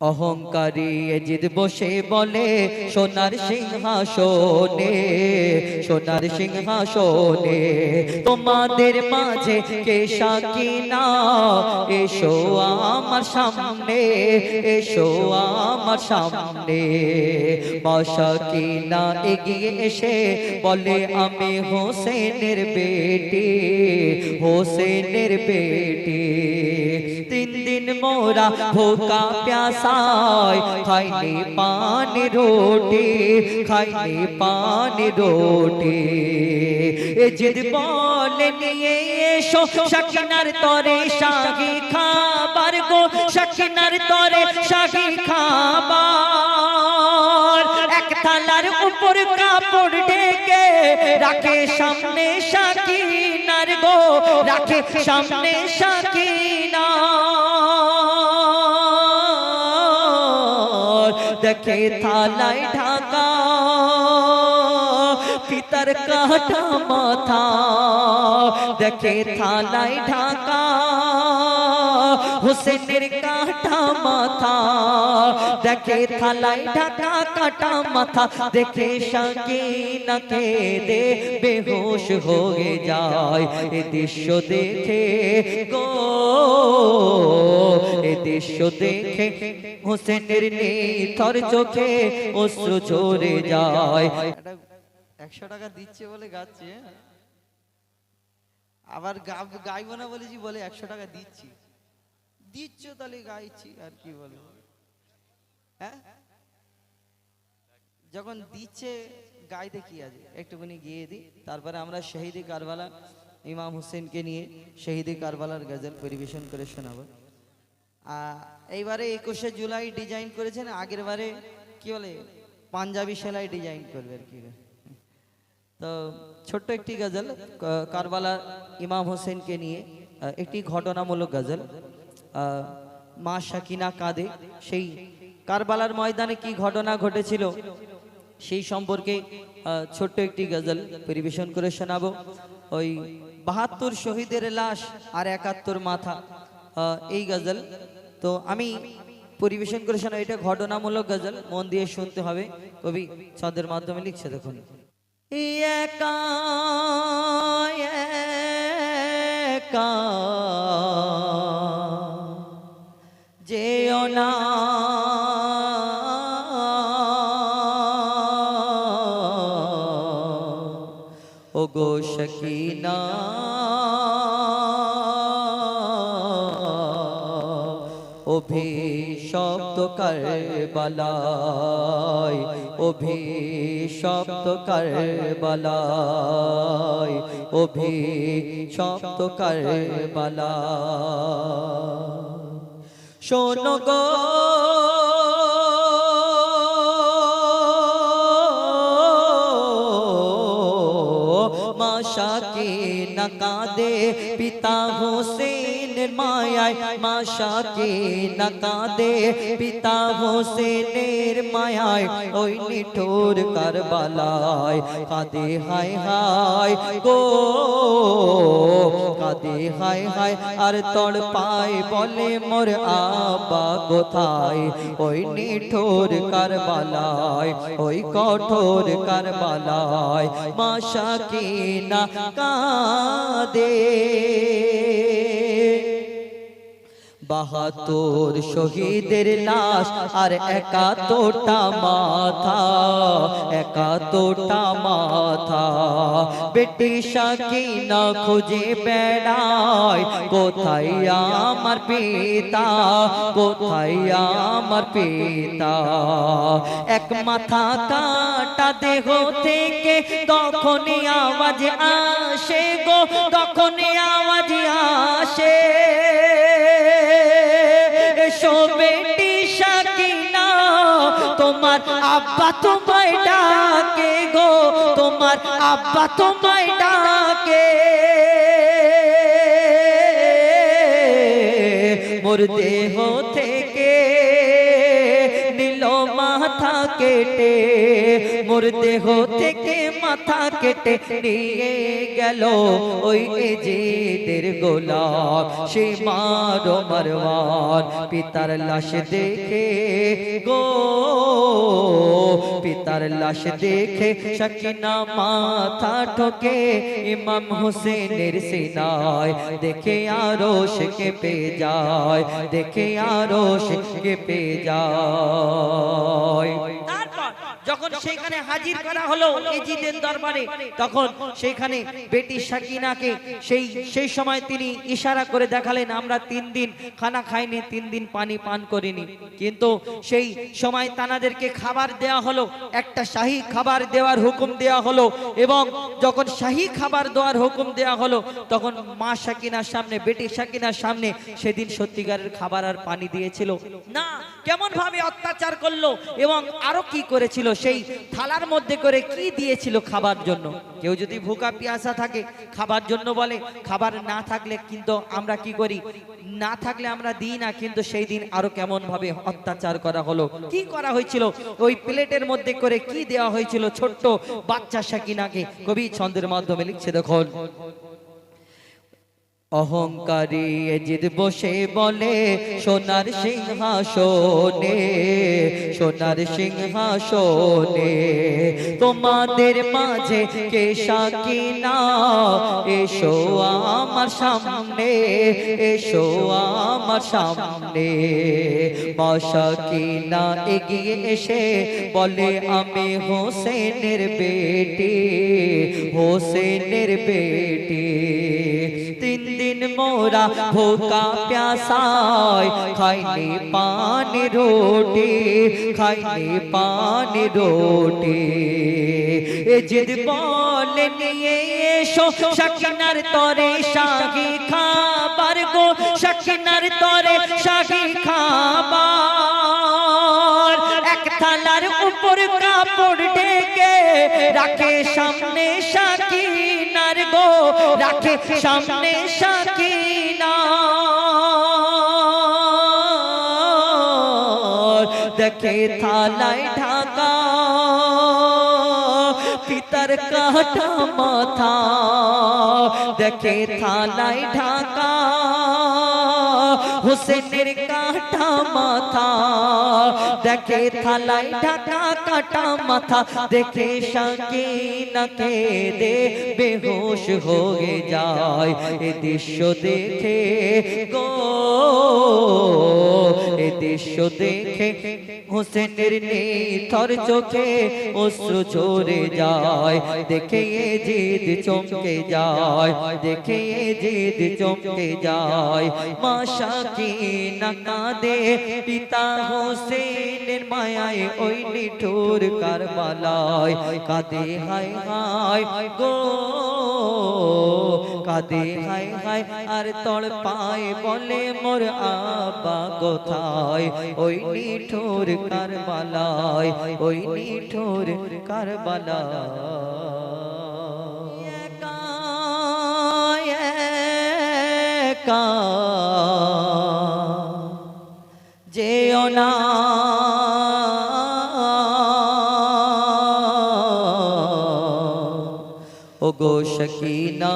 অহংকারী এজিদ বসে বলে, সোনার সিংহাসনে সোনার সিংহাসনে, তোমাদের মাঝে কে সাকিনা? এসো আমার সামনে, এসো আমার সামনে। মশাকিনা এগিয়ে এসে বলে, আমি হোসেনের বেটি হোসেনের বেটি। তিন দিন মোরা ভোকা প্যাসায় খাইনি পানি রোটি খাইনি পানি রোটি। এ জিদ বলে নিয়ে এসো শাকিনার তরে শাহি খাবার গো শাকিনার তরে শাহি খাবার। এক থালার উপর কাপড় ঢেকে রাখে সামনে শাকিনার গো, রাখে সামনে শাকিনার দেখে থালায় ঢাকা। পিতার কাটা মাথা। দেখে থালায় ঢাকা। হোসেনের কাটা মাথা। দেখে থালায় ঢাকা কাটা মাথা। দেখে শাকিনা দে, বেহুশ হয়ে যায়। এ দৃশ্য দেখে গো, এ দৃশ্য দেখে হোসেনের নেথর চোখে অশ্রু ঝরে যায়। একশো টাকা দিচ্ছে বলে গাচ্ছে হ্যাঁ? আবার গাইবো না বলেছি, বলে একশো টাকা দিচ্ছি। দিচ্ছ তাহলে গাইছি, আর কি বলব? হ্যাঁ? যখন দিচ্ছে, গাইতে কি আছে? একটুখানি গিয়ে দিই তারপরে আমরা শহীদি কারবালা, ইমাম হোসেনকে নিয়ে শহীদি কারবালার গজল পরিবেশন করে শোনাবো। এইবারে একুশে জুলাই ডিজাইন করেছেন, আগের বারে কি বলে, পাঞ্জাবি সেলাই ডিজাইন করবে আর কি তো ছোট্ট একটি গজল কারবালা ইমাম হোসেনকে নিয়ে একটি ঘটনামূলক গজল। মা শাকিনা কাঁদে। সেই কারবালার ময়দানে কি ঘটনা ঘটেছিল সেই সম্পর্কে ছোট্ট একটি গজল পরিবেশন করে শোনাবো। ওই বাহাত্তর শহীদের লাশ আর একাত্তর মাথা এই গজল। তো আমি পরিবেশন করে শোনাবো, এটা ঘটনামূলক গজল, মন দিয়ে শুনতে হবে। কবি ছন্দের মাধ্যমে লিখছে দেখুন। একা করবালায় অভিশপ্ত করবালায় অভিশপ্ত করবালায়। শোনো গো। মাশাকে নকাদে পিতা হোসেনের মায়ায় মাশাকে নকাদে পিতা হোসেনের মায়ায় ওই নিঠোর কারবালায়। কাদে, হায় হায় গো, কাদে, হায় হায় আর তড় পায় বলে মোর আবা কোথায়? ওই নিঠোর কারবালায়, ওই কঠোর কারবালায় মাশা কি না কাদে। বাহাত্তর শহীদের লাশ আর একাত্তরটা মাথা একাত্তরটা মাথা। বেটি শাকিনা খুঁজে বেড়ায়, কোথায় আমার পিতা, কোথায় আমার পিতা? এক মাথা কাটা দেহ থেকে তখনই আওয়াজ আসে গো, তখনই আওয়াজ আসে। তোমার আব্বা তোমায় ডাকে গো তোমার আব্বা তোমায় ডাকে। মোর দেহ থেকে মাথা কেটে, মোর দেহ থেকে মাথা কেটে নিয়ে গেল ওই এজিদের গোলাপ। সে মারো মারওয়ান, পিতার লাশ দেখে গো। পিতার লাশ দেখে সকিনা মাথা ঠোকে, ইমাম হোসেনের সিনায় দেখে আরও কে পে যায়, দেখে আরও কে পে যায়। তারপর যখন সেখানে হাজির করা হলো এজিদের দরবারে তখন সেখানে বেটি সাকিনাকে সেই সেই সময় তিনি ইশারা করে দেখালেন আমরা তিন দিন খানা খাইনি তিন দিন পানি পান করিনি। কিন্তু সেই সময় তানাদেরকে খাবার দেয়া হলো একটা শাহী খাবার দেওয়ার হুকুম দেয়া হলো এবং যখন শাহী খাবার দেওয়ার হুকুম দেয়া হলো তখন মা সাকিনার সামনে বেটি সাকিনার সামনে সেদিন সত্যিকারের খাবার আর পানি দিয়েছিল। না কেমন ভাবে অত্যাচার করল এবং আরও কি করেছিল সেই থালার মধ্যে করে কি দিয়েছিল খাবার জন্য? কেউ যদি ভুকা পিয়াসা থাকে, খাবার জন্য বলে, খাবার না থাকলে কিন্তু আমরা কি করি? না থাকলে আমরা দিই না, কিন্তু সেই দিন আরও কেমন ভাবে অত্যাচার করা হলো। কি করা হয়েছিল? ওই প্লেটের মধ্যে করে কি দেওয়া হয়েছিল? ছোট্ট বাচ্চা সাকিনাকে কবি ছন্দের মাধ্যমে লিখছে দেখুন। অহংকারী এজিদ বসে বলে, সোনার সিংহাসনে সোনার সিংহাসনে, তোমাদের মাঝে কে সাকিনা? এসো আমার সামনে, এসো আমার সামনে। মশাকিনা এগিয়ে এসে বলে, আমি হোসেনের বেটি হোসেনের বেটি। মোরা ভোকা প্যাসায়। খাইনি পানি রোটি খাইনি পানি রোটি। এ জিদ বলে নিয়ে এসো সকিনার তরে শাহি খাবার গো। সকিনার তরে শাহি খাবার উপর কাপড় ঢেকে রাখে সামনে শাকিনার গো, রাখে সামনে শাকিনা দেখে থালায় ঢাকা, পিতার কাটা মাথা। দেখে থালায় ঢাকা হোসেনের কাটা মাথা। দেখে থালাই ঢাকা কাটা মাথা। দেখে সাকিনাকে দে, বেহোশ হয়ে যায়। এ দৃশ্য দেখে গো দৃশ্য দেখে হোসেনের নেথর চোখে অশ্রু ঝরে যায়। দেখে এ জিদ চমকে যায়, দেখে এ জিদ চমকে যায়। মা সাকিনা কাঁদে, পিতা হোসেনের মায়ায় ওই নিঠুর কারবালায়। কাঁদে হায় হায় গো কাঁদে, হায় হায়, আর তড় পায় বলে, মোর আবা কোথায়? ওই নিঠুর কারবালায়, ওই নিঠুর কারবালায়। ও গো শকিনা।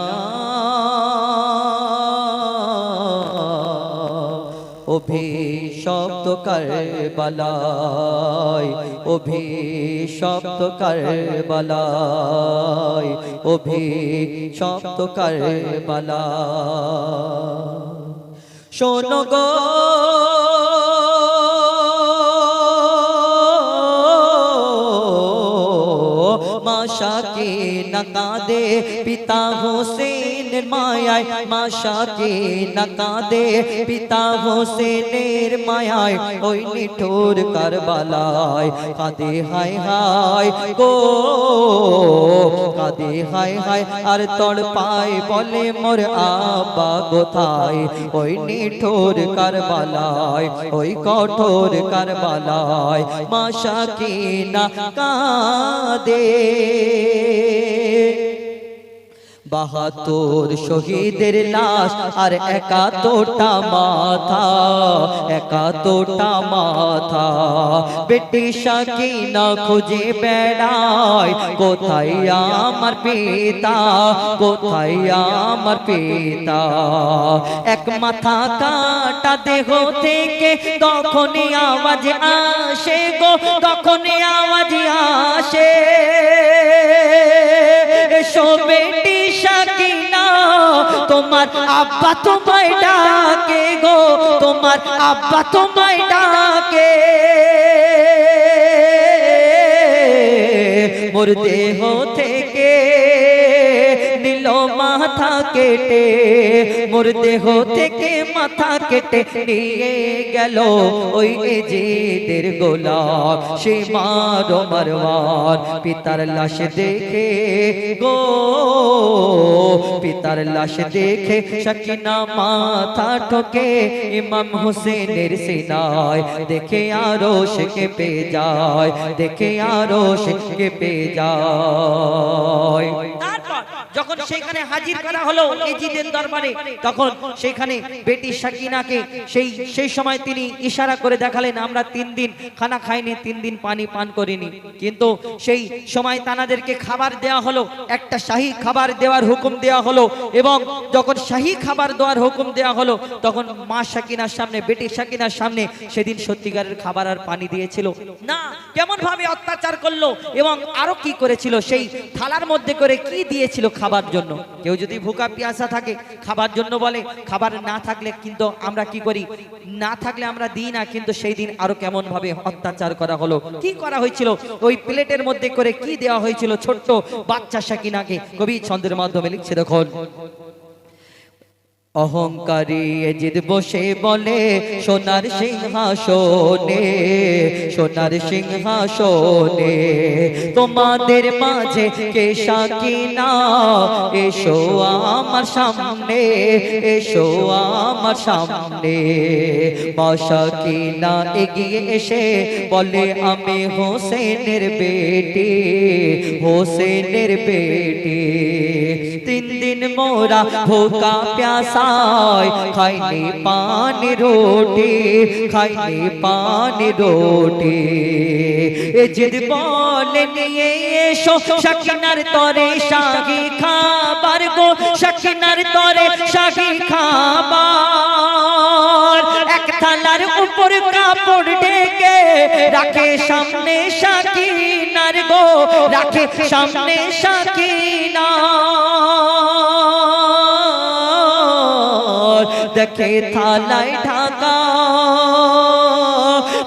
অভিশপ্ত কারবালায় অভিশপ্ত কারবালায় অভিশপ্ত কারবালায়। শোনো গো নকাদে পিতা হোসেনের মায়ায় মাশাকে নকাদে পিতা হোসেনের মায়ায় ওই নিঠুর কারবালায় কাঁদে হায় হায় গো কাঁদে হায় হায় আর তড় পায় বলে মোর আব্বা কোথায় ওই নিঠুর কারবালায় ওই কঠোর কারবালায় কি না কাঁদে বাহাত্তর শহীদের লাশ আর একাত্তরটা মাথা একাত্তরটা মাথা। বেটি সাকিনা খুঁজে বেড়ায়? কোথায় আমার পিতা? কোথায় আমার পিতা? এক মাথা কাটা দেহ থেকে তখনই আওয়াজ আসে গো, তখনই আওয়াজ আসে। তোমার আব্বা তোমায় ডাকে গো তোমার আব্বা তোমায় ডাকে। মোর দেহ থেকে মাথা কেটে, মোর থেকে মাথা কেটে নিয়ে গেল ওই এজিদের গোলাপ। সে মারো মারওয়ার, পিতার লাশ দেখে গো। পিতার লাশ দেখে সকিনা মাথা ঠকে, ইমাম হোসেনের সিনায় দেখে আরও সে পে যায়, দেখে আরও সে পে যায়। যখন সেখানে হাজির করা হলো এজিদের দরবারে তখন সেখানে বেটি সাকিনাকে সেই সেই সময় তিনি ইশারা করে দেখালেন আমরা তিন দিন খানা খাইনি তিন দিন পানি পান করিনি। কিন্তু সেই সময় তানাদেরকে খাবার দেওয়া হলো একটা শাহী খাবার দেওয়ার হুকুম দেওয়া হলো এবং যখন শাহী খাবার দেওয়ার হুকুম দেওয়া হলো তখন মা সাকিনার সামনে বেটি সাকিনার সামনে সেদিন সত্যিকারের খাবার আর পানি দিয়েছিল। না কেমন ভাবে অত্যাচার করল এবং আরও কি করেছিল? সেই থালার মধ্যে করে কি দিয়েছিল? খাবার জন্য। কেউ যদি ভুকা পিয়াসা থাকে, খাবার জন্য বলে, খাবার না থাকলে কিন্তু আমরা কি করি? না থাকলে আমরা দিই না, কিন্তু সেই দিন আরও কেমন ভাবে অত্যাচার করা হলো। কি করা হয়েছিল? ওই প্লেটের মধ্যে করে কি দেওয়া হয়েছিল? ছোট্ট বাচ্চা শাকিনাকে কবি ছন্দের মাধ্যমে লিখছে দেখুন। অহংকারী এজিদ বসে বলে, সোনার সিংহাসনে সোনার সিংহাসনে, তোমাদের মাঝে কে সাকিনা এসো আমার সামনে, এসো আমার সামনে। মা সাকিনা এগিয়ে এসে বলে, আমি হোসেনের বেটি হোসেনের বেটি। তিন দিন মোরা ভোকা প্যাসায় খাইনি পানি রোটি খাইনি পানি রোটি এ জিদ বলে নিয়ে এসো শাকিনার তরে শাহি খাবার গো শাকিনার তরে শাহি খাবার এক থালার উপর কাপড় ডেকে রাখে সামনে শাকিনার গো রাখে সামনে শাকিনার দেখে থালায় ঢাকা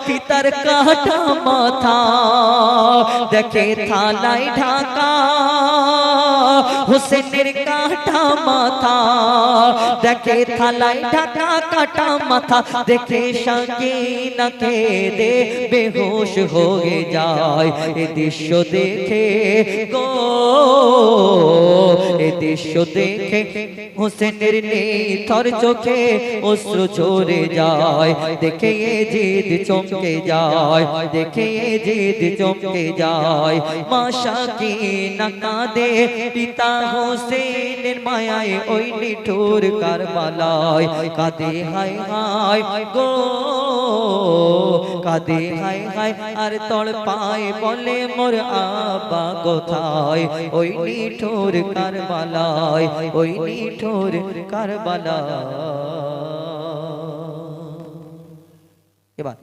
পিতার কাটা মাথা দেখে থালায় ঢাকা হোসেনের কাটা মাথা। দেখে থালায় ঢাকা কাটা মাথা। দেখে সাকিনা দে বেহুশ হয়ে যায়। এ দৃশ্য দেখে গো, এ দৃশ্য দেখে হোসেনের নেথর চোখে অশ্র ঝরে যায়। দেখে এ জিদ চমকে যায়, দেখে এ জিদ চমকে যায়। মা সাকিনা কাঁদে, পিতা হোসেনের মায়ায়, ওই নিঠুর কারবালায়। কাঁদে হায় হায় গো, কাঁদে হায় হায়, আর তড় পায় বলে মোর আবা কোথায়? ওই নিঠুর কারবালায়, ওই নিঠুর কারবালা এবার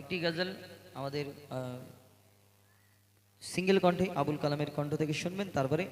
একটি গজল আমাদের সিঙ্গেল কণ্ঠে আবুল কালামের কণ্ঠ থেকে শুনবেন, তারপরে